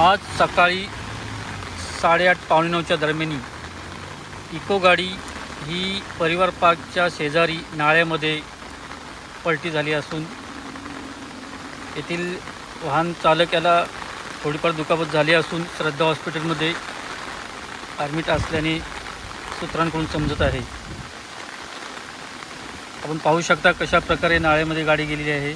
आज सकाळी साडेआठ पावणे नऊच्या दरम्यानी इको गाडी ही परिवार पार्कच्या शेजारी नाळ्यामध्ये पलटी झाली असून येथील वाहन चालक याला थोडीफार दुखापत झाली असून श्रद्धा हॉस्पिटलमध्ये ॲडमिट असल्याने सूत्रांकडून समजत आहे. आपण पाहू शकता कशा प्रकारे नाळ्यामध्ये गाडी गेलेली आहे.